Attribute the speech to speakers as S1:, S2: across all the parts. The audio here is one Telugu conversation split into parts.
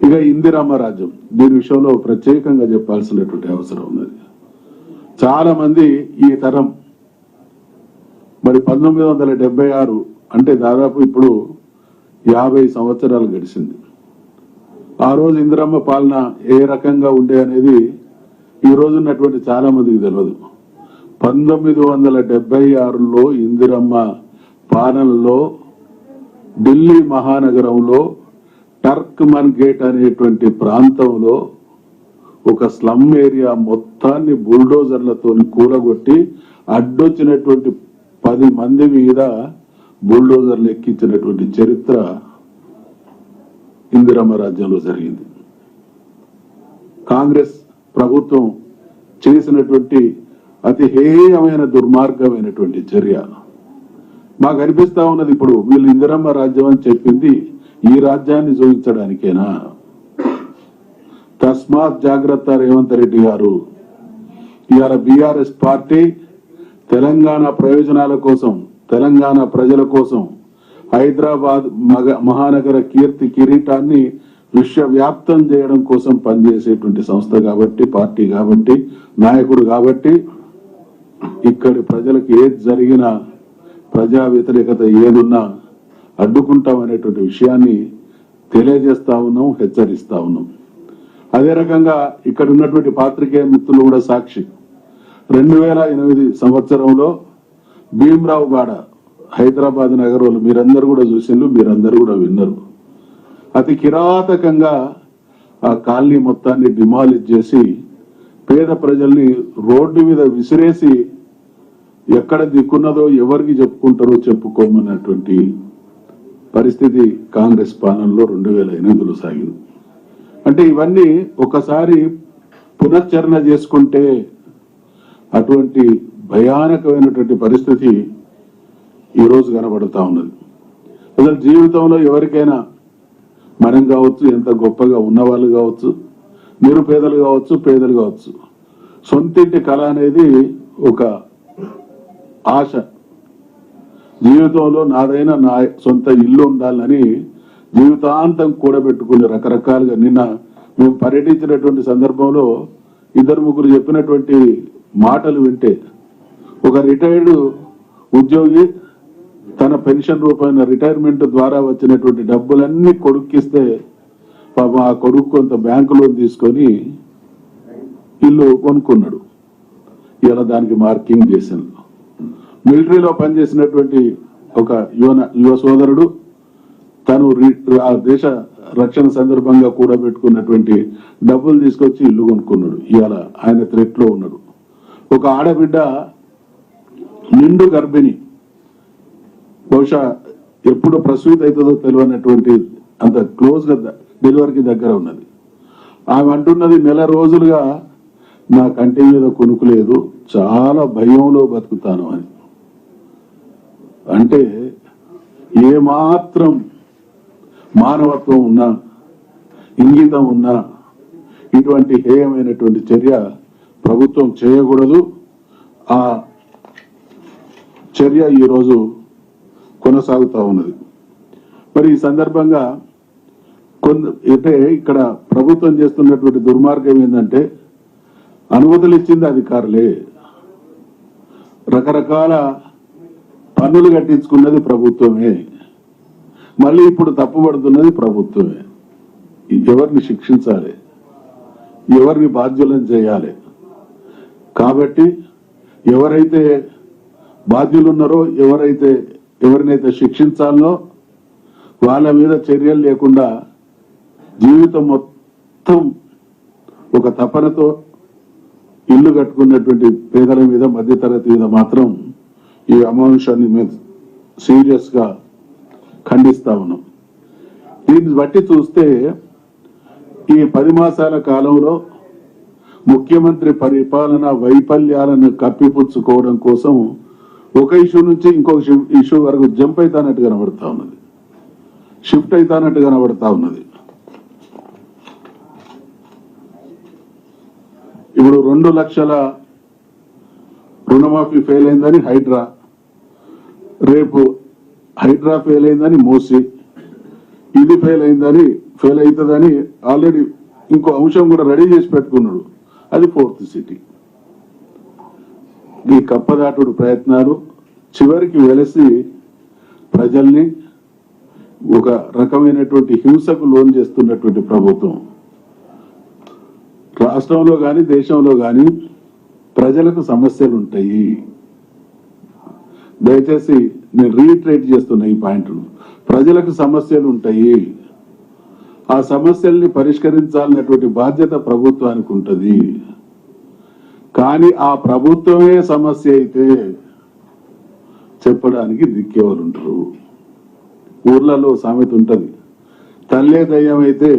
S1: ఇక ఇందిరమ్మ రాజ్యం దీని విషయంలో ప్రత్యేకంగా చెప్పాల్సినటువంటి అవసరం ఉన్నది. చాలా మంది ఈ తరం మరి పంతొమ్మిది వందల డెబ్బై ఆరు అంటే దాదాపు ఇప్పుడు యాభై సంవత్సరాలు గడిచింది. ఆ రోజు ఇందిరమ్మ పాలన ఏ రకంగా ఉండే అనేది ఈ రోజు ఉన్నటువంటి చాలా మందికి తెలియదు పంతొమ్మిది వందల డెబ్బై ఆరులో ఇందిరమ్మ పాలనలో ఢిల్లీ మహానగరంలో టర్క్మన్ గేట్ అనేటువంటి ప్రాంతంలో ఒక స్లమ్ ఏరియా మొత్తాన్ని బుల్డోజర్లతో కూలగొట్టి అడ్డొచ్చినటువంటి పది మంది మీద బుల్డోజర్లు ఎక్కించినటువంటి చరిత్ర ఇందిరమ్మ రాజ్యంలో జరిగింది. కాంగ్రెస్ ప్రభుత్వం చేసినటువంటి అతి హేయమైన దుర్మార్గమైనటువంటి చర్య. మాకు అనిపిస్తా ఉన్నది ఇప్పుడు వీళ్ళు ఇందిరమ్మ రాజ్యం అని చెప్పింది ఈ రాజ్యాన్ని చూపించడానికేనా తస్మాత్ జాగ్రత్త రేవంత్ రెడ్డి గారు. ఇవాళ బీఆర్ఎస్ పార్టీ తెలంగాణ ప్రయోజనాల కోసం తెలంగాణ ప్రజల కోసం హైదరాబాద్ మగ- మహానగర కీర్తి కిరీటాన్ని విశ్వవ్యాప్తం చేయడం కోసం పనిచేసేటువంటి సంస్థ కాబట్టి పార్టీ కాబట్టి నాయకుడు కాబట్టి ఇక్కడి ప్రజలకు ఏది జరిగినా ప్రజా వ్యతిరేకత ఏదున్నా అడ్డుకుంటాం అనేటువంటి విషయాన్ని తెలియజేస్తా ఉన్నాం హెచ్చరిస్తా ఉన్నాం. అదే రకంగా ఇక్కడ ఉన్నటువంటి పాత్రికేయ మిత్రులు కూడా సాక్షి. రెండు వేల ఎనిమిది సంవత్సరంలో భీమరావు గాడ హైదరాబాద్ నగరంలో మీరందరూ కూడా చూసిండ్రు మీరందరూ కూడా విన్నారు. అతి కిరాతకంగా ఆ కాలనీ మొత్తాన్ని డిమాలిష్ చేసి పేద ప్రజల్ని రోడ్డు మీద విసిరేసి ఎక్కడ దిక్కున్నదో ఎవరికి చెప్పుకుంటారో చెప్పుకోమన్నటువంటి పరిస్థితి కాంగ్రెస్ పాలనలో రెండు వేల ఎనిమిదిలో సాగింది. అంటే ఇవన్నీ ఒకసారి పునశ్చరణ చేసుకుంటే అటువంటి భయానకమైనటువంటి పరిస్థితి ఈరోజు కనబడుతూ ఉన్నది. అసలు జీవితంలో ఎవరికైనా మనం కావచ్చు ఎంత గొప్పగా ఉన్నవాళ్ళు కావచ్చు నిరుపేదలు కావచ్చు పేదలు కావచ్చు సొంతింటి కళ అనేది ఒక ఆశ. జీవితంలో నాదైన నా సొంత ఇల్లు ఉండాలని జీవితాంతం కూడబెట్టుకుని రకరకాలుగా నిన్న మేము పర్యటించినటువంటి సందర్భంలో ఇద్దరు ముగ్గురు చెప్పినటువంటి మాటలు వింటే ఒక రిటైర్డ్ ఉద్యోగి తన పెన్షన్ రూపమైన రిటైర్మెంట్ ద్వారా వచ్చినటువంటి డబ్బులన్నీ కొడుక్కిస్తే పాపం ఆ కొడుకు కొంత బ్యాంకు లోన్ తీసుకొని ఇల్లు కొనుక్కున్నాడు. ఇలా దానికి మార్కింగ్ చేశాను. మిలిటరీలో పనిచేసినటువంటి ఒక యువ యువ సోదరుడు తను ఆ దేశ రక్షణ సందర్భంగా కూడబెట్టుకున్నటువంటి డబ్బులు తీసుకొచ్చి ఇల్లు కొనుక్కున్నాడు. ఇవాళ ఆయన థ్రెట్లో ఉన్నాడు. ఒక ఆడబిడ్డ నిండు గర్భిణి బహుశా ఎప్పుడు ప్రసూతి అవుతుందో తెలియనటువంటి అంత క్లోజ్గా డెలివరీకి దగ్గర ఉన్నది. ఆమె అంటున్నది నెల రోజులుగా నా కంటి మీద కొనుక్కు లేదు చాలా భయంలో బతుకుతాను అని. అంటే ఏమాత్రం మానవత్వం ఉన్నా ఇంగితం ఉన్నా ఇటువంటి హేయమైనటువంటి చర్య ప్రభుత్వం చేయకూడదు. ఆ చర్య ఈరోజు కొనసాగుతూ ఉన్నది. మరి ఈ సందర్భంగా కొంత అంటే ఇక్కడ ప్రభుత్వం చేస్తున్నటువంటి దుర్మార్గం ఏంటంటే అనుమతులు ఇచ్చింది అధికారులే. రకరకాల పన్నులు కట్టించుకున్నది ప్రభుత్వమే. మళ్ళీ ఇప్పుడు తప్పుపడుతున్నది ప్రభుత్వమే. ఎవరిని శిక్షించాలి? ఎవరిని బాధ్యులను చేయాలి? కాబట్టి ఎవరైతే బాధ్యులున్నారో ఎవరైతే ఎవరినైతే శిక్షించాలనో వాళ్ళ మీద చర్యలు లేకుండా జీవితం మొత్తం ఒక తపనతో ఇల్లు కట్టుకున్నటువంటి పేదల మీద మధ్యతరగతి మీద మాత్రం ఈ అమానుషాన్ని మేము సీరియస్గా ఖండిస్తా ఉన్నాం. దీన్ని బట్టి చూస్తే ఈ పది మాసాల కాలంలో ముఖ్యమంత్రి పరిపాలన వైఫల్యాలను కప్పిపుచ్చుకోవడం కోసం ఒక ఇష్యూ నుంచి ఇంకొక ఇష్యూ వరకు జంప్ అవుతానట్టు కనబడతా ఉన్నది. షిఫ్ట్ అవుతానట్టు కనబడతా ఉన్నది. ఇప్పుడు రెండు లక్షల రుణమాఫీ ఫెయిల్ అయిందని హైడ్రా రేపు హైడ్రా ఫెయిల్ అయిందని మూసి ఇది ఫెయిల్ అయిందని ఫెయిల్ అవుతుందని ఆల్రెడీ ఇంకో అంశం కూడా రెడీ చేసి పెట్టుకున్నాడు. అది ఫోర్త్ సిటీ ఈ కప్పదాటుడు ప్రయత్నాలు చివరికి వెలసి ప్రజల్ని ఒక రకమైనటువంటి హింసకు లోన్ చేస్తున్నటువంటి ప్రభుత్వం. రాష్ట్రంలో కానీ దేశంలో కానీ ప్రజలకు సమస్యలు ఉంటాయి దయచేసి నేను రీట్రేట్ చేస్తున్నా ఈ పాయింట్ను ప్రజలకు సమస్యలు ఉంటాయి. ఆ సమస్యల్ని పరిష్కరించాలనేటువంటి బాధ్యత ప్రభుత్వానికి ఉంటుంది. కానీ ఆ ప్రభుత్వమే సమస్య అయితే చెప్పడానికి దిక్కేవారు ఉంటారు ఊర్లలో సామెత ఉంటుంది. తల్లే దయ్యం అయితే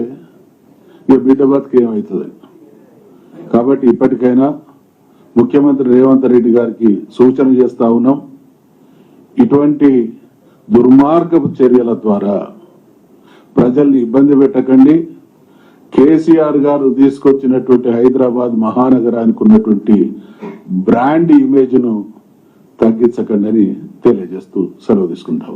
S1: ఇక బిడ్డ బతుకు ఏమవుతుంది కాబట్టి ఇప్పటికైనా ముఖ్యమంత్రి రేవంత్ రెడ్డి గారికి సూచన చేస్తా ఉన్నాం. ఇటువంటి దుర్మార్గపు చర్యల ద్వారా ప్రజల్ని ఇబ్బంది పెట్టకండి. కేసీఆర్ గారు తీసుకొచ్చినటువంటి హైదరాబాద్ మహానగరానికి ఉన్నటువంటి బ్రాండ్ ఇమేజ్ను తగ్గించకండి అని తెలియజేస్తూ సెలవు తీసుకుంటాం.